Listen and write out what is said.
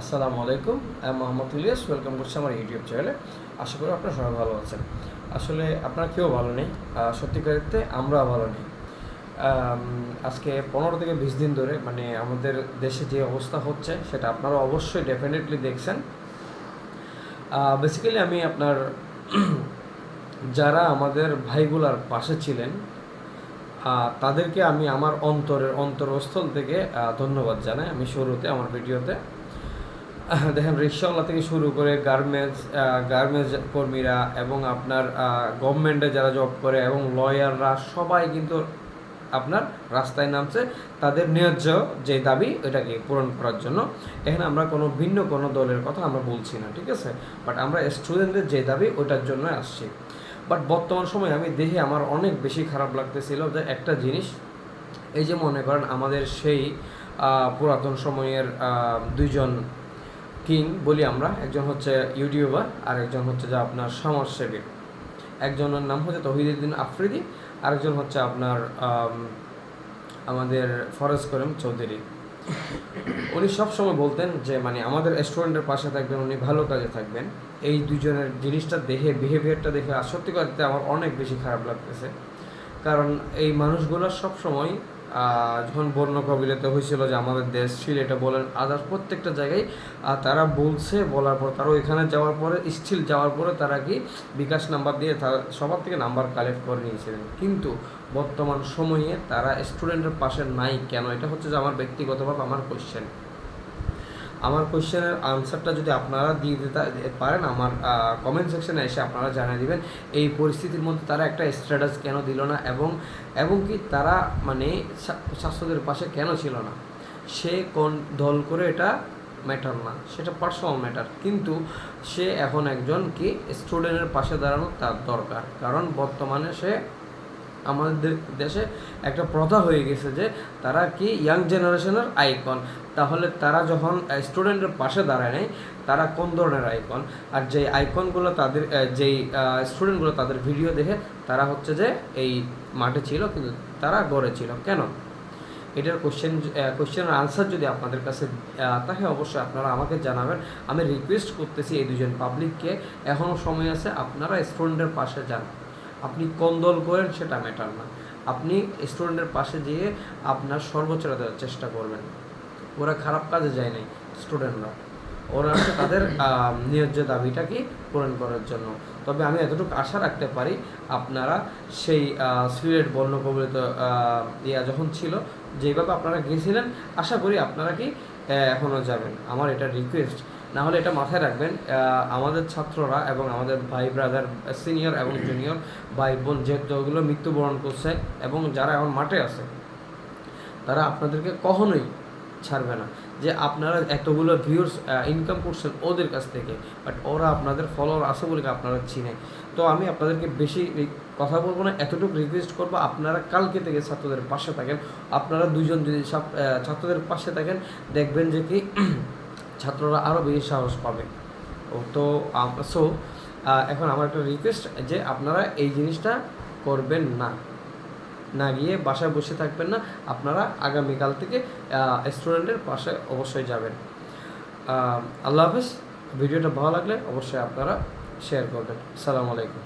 আসসালামু আলাইকুম, আমি মোহাম্মদ ইলিয়াস ওয়েলকাম করছি আমার ইউটিউব চ্যানেলে আশা করি আপনারা সবাই ভালো আছেন। আসলে আপনারা কেউ ভালো নেই সত্যিকারিতে আমরা ভালো নেই। আজকে পনেরো থেকে বিশ দিন ধরে মানে আমাদের দেশে যে অবস্থা হচ্ছে, সেটা আপনারা অবশ্যই ডেফিনেটলি দেখছেন। বেসিক্যালি আমি আপনার যারা আমাদের ভাইগুলার পাশে ছিলেন তাদেরকে আমি আমার অন্তরের অন্তরস্থল থেকে ধন্যবাদ জানাই। আমি শুরুতে, আমার ভিডিওতে দেখেন, রিক্সাওয়ালা থেকে শুরু করে গার্মেন্টস গার্মেন্টস কর্মীরা এবং আপনার গভর্নমেন্টে যারা জব করে এবং লয়াররা, সবাই কিন্তু আপনার রাস্তায় নামছে। তাদের ন্যায্য যে দাবি, ওইটাকে পূরণ করার জন্য। এখানে আমরা কোনো ভিন্ন কোনো দলের কথা আমরা বলছি না, ঠিক আছে? বাট আমরা স্টুডেন্টদের যে দাবি, ওইটার জন্য আসছি। বাট বর্তমান সময়ে আমি দেখে আমার অনেক বেশি খারাপ লাগতেছিল যে একটা জিনিস, এই যে মনে করেন আমাদের সেই পুরাতন সময়ের দুইজন কিং বলি আমরা, একজন হচ্ছে ইউটিউবার আর একজন হচ্ছে যে আপনার সমাজসেবী। একজনের নাম হচ্ছে তহিদুদ্দিন আফ্রিদি, আরেকজন হচ্ছে আপনার আমাদের ফরজ করিম চৌধুরী। উনি সব সময় বলতেন যে মানে আমাদের স্টুডেন্টের পাশে থাকবেন, উনি ভালো কাজে থাকবেন। এই দুজনের জিনিসটা দেখে বিহেভিয়ারটা দেখে সত্যি করতে আমার অনেক বেশি খারাপ লাগতেছে। কারণ এই মানুষগুলো সব সময় যখন বন্য কবিলিত হয়েছিল যে আমাদের দেশ ছিল, এটা বলেন আদার্স প্রত্যেকটা জায়গায় তারা বলছে, বলার পর তারা ওইখানে যাওয়ার পরে স্টিল যাওয়ার পরে তারা কি বিকাশ নাম্বার দিয়ে তারা সবার থেকে নাম্বার কালেক্ট করে নিয়েছিলেন। কিন্তু বর্তমান সময়ে তারা স্টুডেন্টের পাশে নাই। কেন? এটা হচ্ছে যে আমার ব্যক্তিগতভাবে আমার কোশ্চেন আমার কোশ্চেনের আনসারটা যদি আপনারা দিয়ে দিতে পারেন, আমার কমেন্ট সেকশনে এসে আপনারা জানিয়ে দিবেন, এই পরিস্থিতির মধ্যে তারা একটা স্ট্যাটাস কেন দিল না এবং এবং কি তারা মানে স্বাস্থ্যদের পাশে কেন ছিল না? সে কোন দল করে এটা ম্যাটার না, সেটা পার্সোনাল ম্যাটার কিন্তু সে এখন একজন কি স্টুডেন্টের পাশে দাঁড়ানো তার দরকার। কারণ বর্তমানে সে আমাদের দেশে একটা প্রথা হয়ে গেছে যে তারা কি ইয়াং জেনারেশনের আইকন তাহলে তারা যখন স্টুডেন্টের পাশে দাঁড়ায় নেয় তারা কোন ধরনের আইকন আর যেই আইকনগুলো তাদের যেই স্টুডেন্টগুলো তাদের ভিডিও দেখে, তারা হচ্ছে যে এই মাঠে ছিল, কিন্তু তারা গড়ে ছিল। কেন? এটার কোশ্চেন কোশ্চেনের আনসার যদি আপনাদের কাছে থাকে, অবশ্যই আপনারা আমাকে জানাবেন। আমি রিকোয়েস্ট করতেছি এই দুজন পাবলিককে এখনও সময় আছে, আপনারা স্টুডেন্টের পাশে যান। আপনি কোন দল করেন সেটা ম্যাটার না। আপনি স্টুডেন্টের পাশে যেয়ে আপনার সর্বোচ্চটা দেওয়ার চেষ্টা করবেন। ওরা খারাপ কাজে যায় নাই স্টুডেন্টরা ওরা তাদের ন্যায্য দাবিটাকে পূরণ করার জন্য। তবে আমি এতটুকু আশা রাখতে পারি আপনারা সেই সিলেট বর্ণ কবিত ইয়া যখন ছিল, যেভাবে আপনারা গিয়েছিলেন আশা করি আপনারা কি এখনও যাবেন। আমার এটা রিকোয়েস্ট না হলে এটা মাথায় রাখবেন আমাদের ছাত্ররা এবং আমাদের ভাই ব্রাদার সিনিয়র এবং জুনিয়র ভাই বোন যে যেগুলো মৃত্যুবরণ করছে এবং যারা এখন মাঠে আছে, তারা আপনাদেরকে কখনোই ছাড়বে না যে আপনারা এতগুলো ভিউর্স ইনকাম করছেন ওদের কাছ থেকে বাট ওরা আপনাদের ফলোয়ার আছে বলে আপনারা চিনে? তো আমি আপনাদেরকে বেশি কথা বলব না, এতটুকু রিকোয়েস্ট করব, আপনারা কালকে থেকে ছাত্রদের পাশে থাকেন, আপনারা দুজন যদি ছাত্র- ছাত্রদের পাশে থাকেন, দেখবেন যে কি ছাত্ররা আরও বেশি সাহস পাবে। ও তো সো এখন আমার একটা রিকোয়েস্ট যে আপনারা এই জিনিসটা করবেন না। না গিয়ে বাসায় বসে থাকবেন না, আপনারা আগামীকাল থেকে স্টুডেন্টের পাশে অবশ্যই যাবেন। আল্লাহ হাফেজ, ভিডিওটা ভালো লাগলে অবশ্যই আপনারা শেয়ার করবেন। সালাম আলাইকুম।